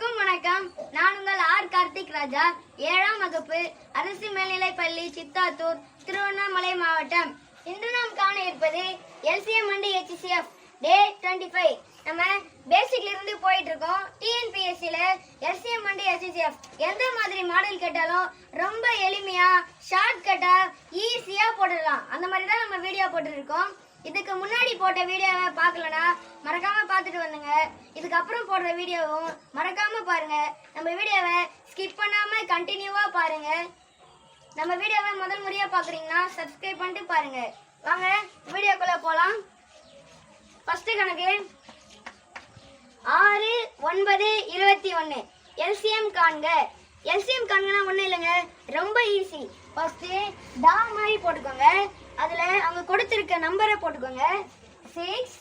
அனைவருக்கும் வணக்கம். நான் உங்கள் ஆர் கார்த்திக் ராஜா. ஏழாம் வகுப்பு அரசு மேல்நிலைப் பள்ளி சித்தாத்தூர் திருவண்ணாமலை மாவட்டம். இன்று நாம் காண இருப்பது LCM and HCF day twenty five. நம்ம பேசிக்ல இருந்து போயிட்டு இருக்கோம். டிஎன்பிஎஸ்சியில எல்சிஎம் அண்ட் ஹெச்சிசிஎஃப் எந்த மாதிரி மாடல் கேட்டாலும் ரொம்ப எளிமையா ஷார்ட் கட்டா ஈஸியா போட்டுடலாம். அந்த மாதிரி தான் நம்ம வீடியோ போட்டுருக்கோம் இதுக்கு முன்னாடி போட்ட வீடியோவை பார்க்கலனா மறக்காம பார்த்துட்டு வந்துங்க. இதுக்கப்புறம் போடுற வீடியோவும் மறக்காம பாருங்க. நம்ம வீடியோவை ஸ்கிப் பண்ணாம கண்டினியூவா பாருங்க. நம்ம வீடியோவை முதல் முறையா பாக்குறீங்கன்னா சப்ஸ்கிரைப் பண்ணிட்டு பாருங்க. வாங்க வீடியோக்குள்ள போலாம். ஃபர்ஸ்ட் கணக்கு. ஆறு ஒன்பது இருபத்தி ஒன்று எல்சிஎம் காண்க. எல்சிஎம் காண்கனா ஒன்றும் இல்லைங்க. ரொம்ப ஈஸி ஃபஸ்ட்டு டா மாதிரி போட்டுக்கோங்க. அதில் அவங்க கொடுத்துருக்க நம்பரை போட்டுக்கோங்க. சிக்ஸ்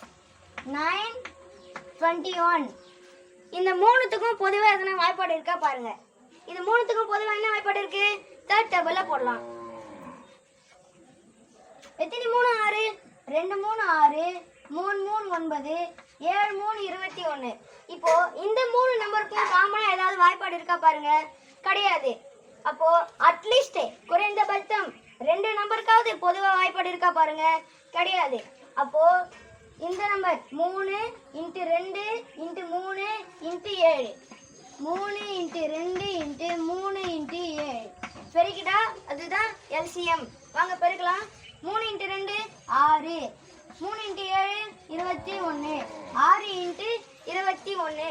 நைன் டுவெண்ட்டி ஒன் இந்த மூணுத்துக்கும் பொதுவாக எதனா வாய்ப்பாடு இருக்கா பாருங்க. இது மூணுத்துக்கும் பொதுவாக என்ன வாய்ப்பாடு இருக்கு? தேர்ட் டேபிளில் போடலாம். எத்தனை மூணு? ஆறு. ரெண்டு மூணு ஆறு. மூணு மூணு ஒன்பது. ஏழு மூணு இருபத்தி ஒன்று இப்போ இந்த மூணு நம்பருக்கும் காமனாக ஏதாவது வாய்ப்பாடு இருக்கா பாருங்க. கிடையாது. அப்போ அட்லீஸ்ட் குறைந்தபட்சம் ரெண்டு நம்பருக்காவது பொதுவாக வாய்ப்பாடு இருக்கா பாருங்க. கிடையாது. அப்போ இந்த நம்பர் மூணு இன்ட்டு ரெண்டு இன்ட்டு மூணு இன்ட்டு ஏழு. மூணு இன்ட்டு ரெண்டு இன்ட்டு மூணு இன்ட்டு ஏழு. பெருக்கிட்டா அதுதான் எல்சிஎம் வாங்க பெருக்கலாம். மூணு இன்ட்டு ரெண்டு ஆறு. மூணு இன்ட்டு ஏழு இருபத்தி ஒன்று ஆறு இன்ட்டு இருபத்தி ஒன்று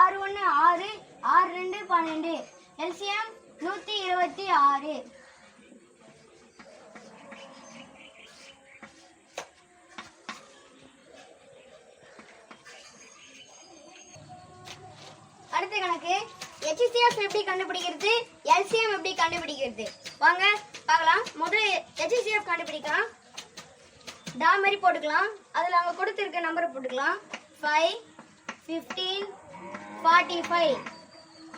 ஆறு ஒன்று ஆறு. ஆறு ரெண்டு பன்னெண்டு. எல்சிஎம் நூற்றி இருபத்தி ஆறு. அடுத்த கணக்கு HCF எப்படி கண்டுபிடிக்கிறது? எல்சிஎம் எப்படி கண்டுபிடிக்கிறது? வாங்க பார்க்கலாம். முதல்ல HCF கண்டுபிடிக்கலாம். டா மாதிரி போட்டுக்கலாம். அதில் அவங்க கொடுத்துருக்க நம்பரை போட்டுக்கலாம். ஃபைவ் ஃபிஃப்டீன் ஃபார்ட்டி ஃபைவ்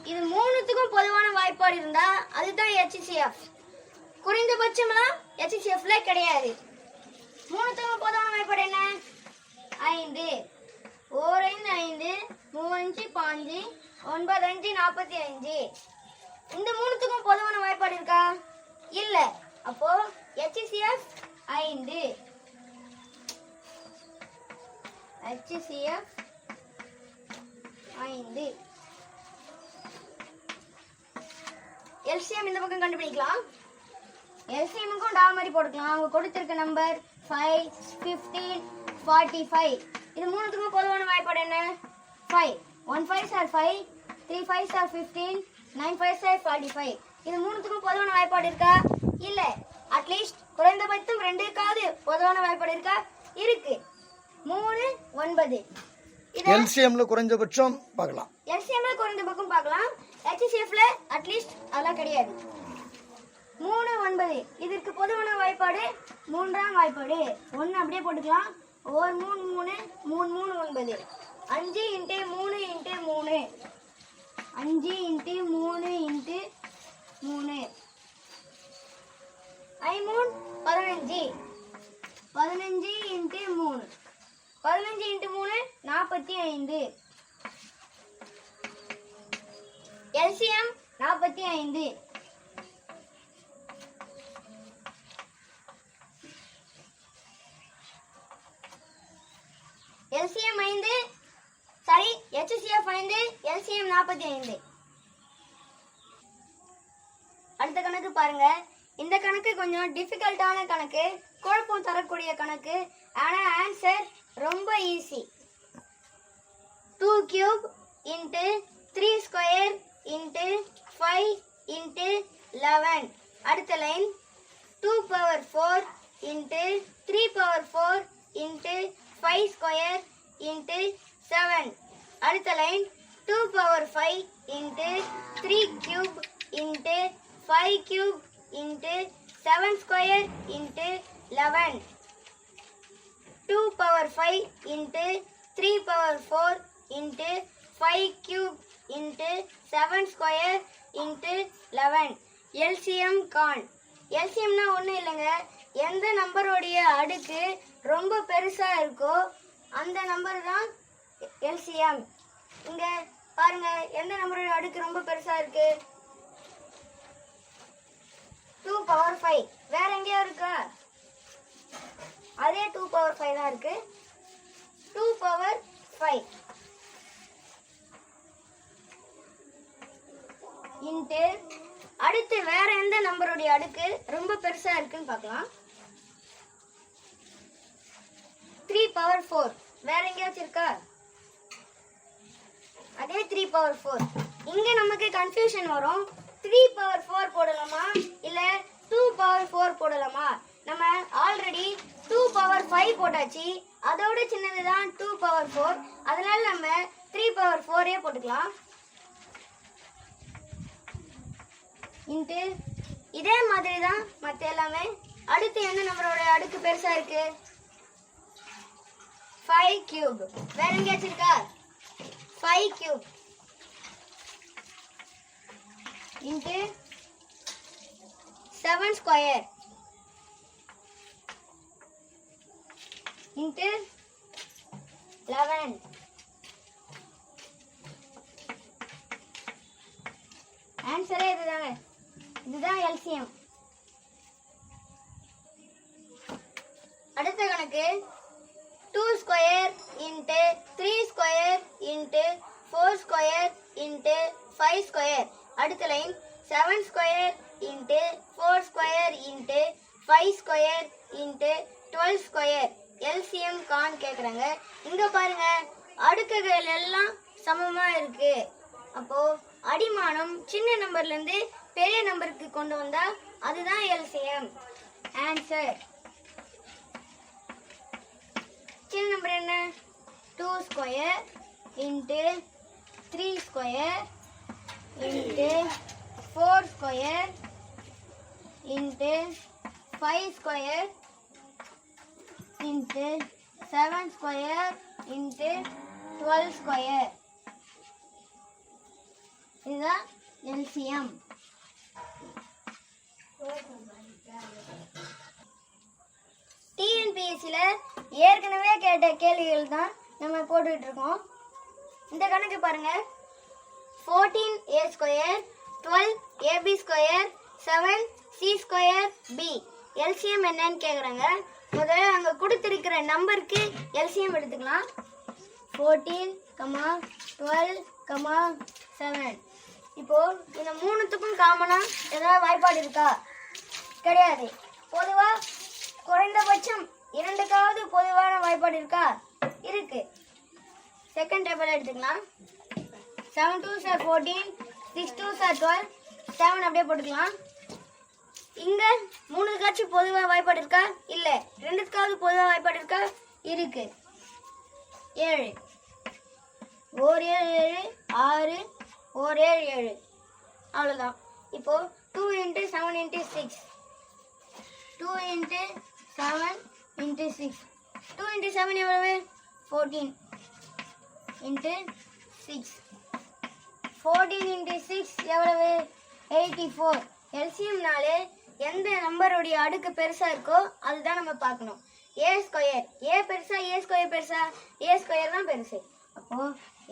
இது மூணுத்துக்கும் பொதுவான வாய்ப்பாடு இருந்தால் அதுதான் HCF குறைந்தபட்சம்லாம் HCFல கிடையாது. மூணுத்துக்கும் பொதுவான வாய்ப்பாடு என்ன? ஐந்து. ஓரைந்து ஐந்து மூவஞ்சு பாஞ்சு ஒன்பது அஞ்சு நாற்பத்தி அஞ்சு இந்த மூணுத்துக்கும் பொதுவான வாய்ப்பாடு இருக்கா? இல்லை. அப்போ HCF ஐந்து. HCF ஐந்து. எல்சிஎம் இந்த பக்கம் கண்டுபிடிக்கலாம். எல்சிஎம்முக்கும் டா மாதிரி போட்டுக்கலாம். அவங்க கொடுத்துருக்க number five fifteen forty five இது மூணுத்துக்கும் பொதுவான வாய்ப்பாடு என்ன? Five one five sir five three five sir fifteen nine five sir forty five இது மூணுத்துக்கும் பொதுவான வாய்ப்பாடு இருக்கா? இல்லை. அட்லீஸ்ட் குறைந்தபட்சம் ரெண்டுக்காவது பொதுவான வாய்ப்பாடு இருக்கா? இருக்கு. மூணு ஒன்பது. இது எல்சிஎம்ல குறைஞ்சபட்சம் பார்க்கலாம். எல்சிஎம்ல குறைந்த பக்கம் பார்க்கலாம். ஹெச்சிசிஎஃப்ல அட்லீஸ்ட் அதெல்லாம் கிடையாது. மூணு ஒன்பது. இதற்கு பொதுவான வாய்ப்பாடு மூன்றாம் வாய்ப்பாடு. ஒன்று அப்படியே போட்டுக்கலாம். ஒரு மூணு மூணு மூணு மூணு ஒன்பது. அஞ்சு இன்ட்டு மூணு இன்ட்டு மூணு. அஞ்சு இன்ட்டு மூணு இன்ட்டு மூணு. ஐமூணு பதினஞ்சு. பதினஞ்சு இன்ட்டு மூணு. பதினஞ்சு இன்ட்டு மூணு நாற்பத்தி ஐந்து. எல்சிஎம் நாற்பத்தி ஐந்து. எல்சிஎம் ஐந்து சாரி HCF ஐந்து எல்சிஎம் நாற்பத்தி ஐந்து. அடுத்த கணக்கு பாருங்க. இந்த கணக்கு கொஞ்சம் டிஃபிகல்ட்டான கணக்கு குழப்பம் தரக்கூடிய கணக்கு. ஆனால் ஆன்சர் ரொம்ப easy two cube into three square into five into eleven அடுத்த line two power four into three power four into five square into seven அடுத்த line two power five into three cube into five cube into seven square into eleven two power five into three power four into five cube into seven square into eleven LCM Khan எல்சிஎம்னா ஒன்றும் இல்லைங்க. எந்த நம்பருடைய அடுக்கு ரொம்ப பெருசாக இருக்கோ அந்த நம்பர் தான் எல்சிஎம் இங்கே பாருங்கள் எந்த நம்பருடைய அடுக்கு ரொம்ப பெருசாக இருக்குது டூ பவர் ஃபைவ் வேற எங்கேயோ இருக்கா? அதே டூ பவர் ஃபைவ் தான் இருக்கு. டூ பவர் ஃபைவ் இன்ட்டு அடுத்து வேற எந்த நம்பருடைய அடுக்கு ரொம்ப பெருசா இருக்குன்னு பார்க்கலாம். த்ரீ பவர் ஃபோர் வேற எங்கேயாச்சும் இருக்கா? அதே த்ரீ பவர் ஃபோர் இங்க நமக்கு கன்ஃபியூஷன் வரும். த்ரீ பவர் ஃபோர் போடலாமா? இல்ல டூ பவர் ஃபோர் போடலாமா? நம்ம ஆல்ரெடி டூ பவர் ஃபைவ் போட்டாச்சு. அதோட சின்னது தான் டூ பவர் ஃபோர் அதனால நம்ம த்ரீ பவர் ஃபோரே போட்டுக்கலாம். இன்ட்டு இதே மாதிரி தான் மற்ற எல்லாமே. அடுத்து என்ன நம்மளோட அடுக்கு பெருசாக இருக்கு? ஃபைவ் கியூப் வேற எங்கேயாச்சும் இருக்கா five cube into seven square into eleven ஆன்சரே இதுதாங்க இதுதான் எல்சிஎம். அடுத்த கணக்கு two square into three square into four square into five square. அடுத்த line seven square into four square into five square into twelve square. LCM Khan கேட்குறாங்க இங்கே பாருங்க அடுக்குகள் எல்லாம் சமமாக இருக்கு. அப்போ அடிமானம் சின்ன நம்பர்லேருந்து பெரிய நம்பருக்கு கொண்டு வந்தால் அதுதான் எல்சிஎம். ஆன்சர் சின்ன நம்பர் என்ன? Two square into three square into four square into five square into seven square into twelve square இதுதான் எல்சிஎம். டிஎன்பிஎஸ்சியில் ஏற்கனவே கேட்ட கேள்விகள் தான் நம்ம போட்டுக்கிட்டு இருக்கோம். இந்த கணக்கு பாருங்கள் fourteen A square twelve AB square seven C square B LCM என்னன்னு கேட்குறாங்க முதல்ல அங்கே கொடுத்துருக்கிற நம்பருக்கு எல்சிஎம் எடுத்துக்கலாம் fourteen comma twelve comma seven இப்போது இந்த மூணுத்துக்கும் காமனாக ஏதாவது வாய்ப்பாடு இருக்கா? கிடையாது. பொதுவா குறைந்தபட்சம் இரண்டுக்காவது பொதுவான வாய்ப்பாடு இருக்கா? இருக்கு. செகண்ட் டேபிள் எடுத்துக்கலாம். Seven two sir fourteen six two sir twelve seven அப்படியே போட்டுக்கலாம். இங்க மூணுக்காச்சும் பொதுவாக வாய்ப்பாடு இருக்கா? இல்லை. ரெண்டுக்காவது பொதுவாக வாய்ப்பாடு இருக்கா? இருக்கு. ஏழு. ஓர் ஏழு ஏழு ஆறு ஓர் ஏழு ஏழு. அவ்வளோதான் இப்போ two into seven into six two into seven into six two into seven எவ்வளவு? Fourteen into six fourteen into six எவ்வளவு? எயிட்டி ஃபோர் எல்சிஎம்னாலே எந்த நம்பருடைய அடுக்கு பெருசாக இருக்கோ அதுதான் நம்ம பார்க்கணும். ஏ ஸ்கொயர் ஏ பெருசா ஏ ஸ்கொயர் பெருசா? ஏ ஸ்கொயர் தான் பெருசு. அப்போ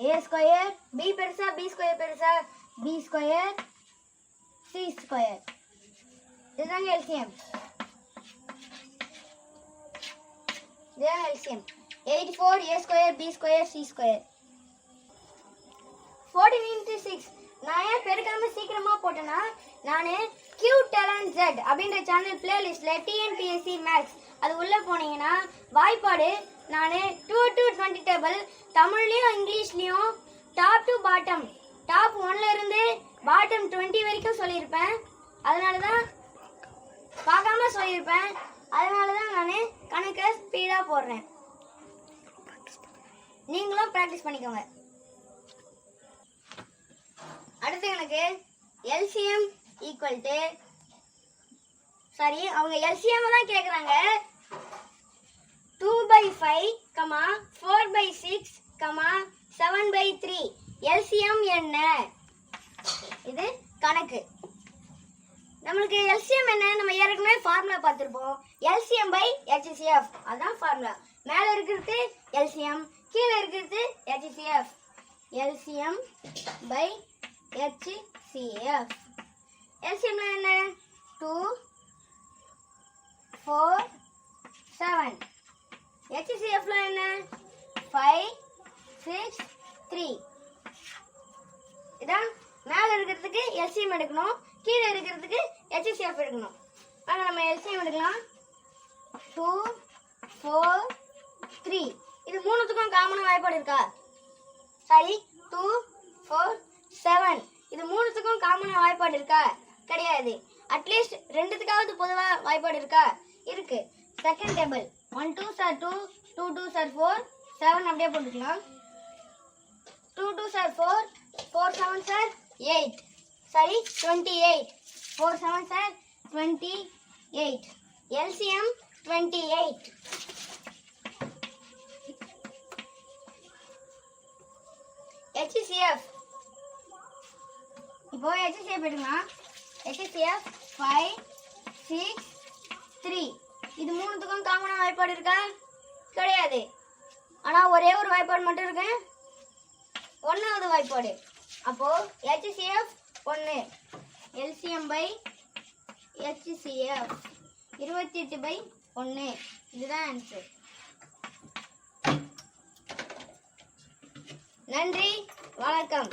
ஏ ஸ்கொயர் பி பெருசா பி ஸ்கொயர் பெருசா? பி ஸ்கொயர் சி ஸ்கொயர் இதுதாங்க எல்சிஎம் இதுதான் LCM eighty four A square B square C square fourteen into six நான் ஏன் பெருக்காம சீக்கிரமா போட்டேன்னா நான் கியூ டேலண்ட் ஜெட் அப்படின்ற சேனல் பிளேலிஸ்ட்ல டிஎன்பிஎஸ்சி மேக்ஸ் அது உள்ள போனீங்கன்னா வாய்ப்பாடு நான் டூ டு டுவெண்ட்டி டேபிள் தமிழ்லையும் இங்கிலீஷ்லையும் டாப் டு பாட்டம் டாப் ஒன்ல இருந்து பாட்டம் டுவெண்ட்டி வரைக்கும் சொல்லியிருப்பேன் அதனால தான் பார்க்காம சொல்லியிருப்பேன் அதனால தான் நான் கணக்கை ஸ்பீடாக போடுறேன். நீங்களும் ப்ராக்டிஸ் பண்ணிக்கோங்க. அடுத்து எனக்கு எல்சிஎம் ஈக்குவல் டு சாரி அவங்க எல்சிஎம் தான் கேட்குறாங்க two by five comma four by six comma seven by three LCM என்ன? இது கணக்கு. நம்மளுக்கு எல்சிஎம் என்ன? நம்ம ஏற்கனவே ஃபார்முலா பார்த்துருப்போம். எல்சிஎம் பை ஹெச்சிசிஎஃப் அதுதான் ஃபார்முலா மேலே இருக்கிறது எல்சிஎம் கீழே இருக்கிறது HCF LCM by HCF LCM என்ன? டூ ஃபோர் செவன் ஹெச்சிசிஎஃப்ல என்ன? ஃபைவ் சிக்ஸ் த்ரீ இதான் மேலே இருக்கிறதுக்கு எல்சிஎம் எடுக்கணும். இது காமனாக வாய்ப்பாடு இருக்கா? சரி டூ ஃபோர் செவன் இது மூணுத்துக்கும் காமனாக வாய்ப்பாடு இருக்கா? கிடையாது. அட்லீஸ்ட் ரெண்டுத்துக்காவது பொதுவாக வாய்ப்பாடு இருக்கா? இருக்கு. Second table one two sir two two two sir four seven அப்படியே போட்டுக்கலாம். Two two sir four four seven sir eight sorry twenty eight four seven sir twenty eight LCM twenty eight HCF இப்போ HCF எடுக்கலாம். HCF five six three இது மூணுத்துக்கும் காமனாக வாய்ப்பாடு இருக்கா? கிடையாது. ஆனால் ஒரே ஒரு வாய்ப்பாடு மட்டும் இருக்கு. ஒன்றாவது வாய்ப்பாடு. அப்போ ஹெச்சிசிஎஃப் ஒன்று எல்சிஎம் பை ஹெச்சிசிஎஃப் இருபத்தி எட்டு பை ஒன்று இதுதான் ஆன்சர் நன்றி வணக்கம்.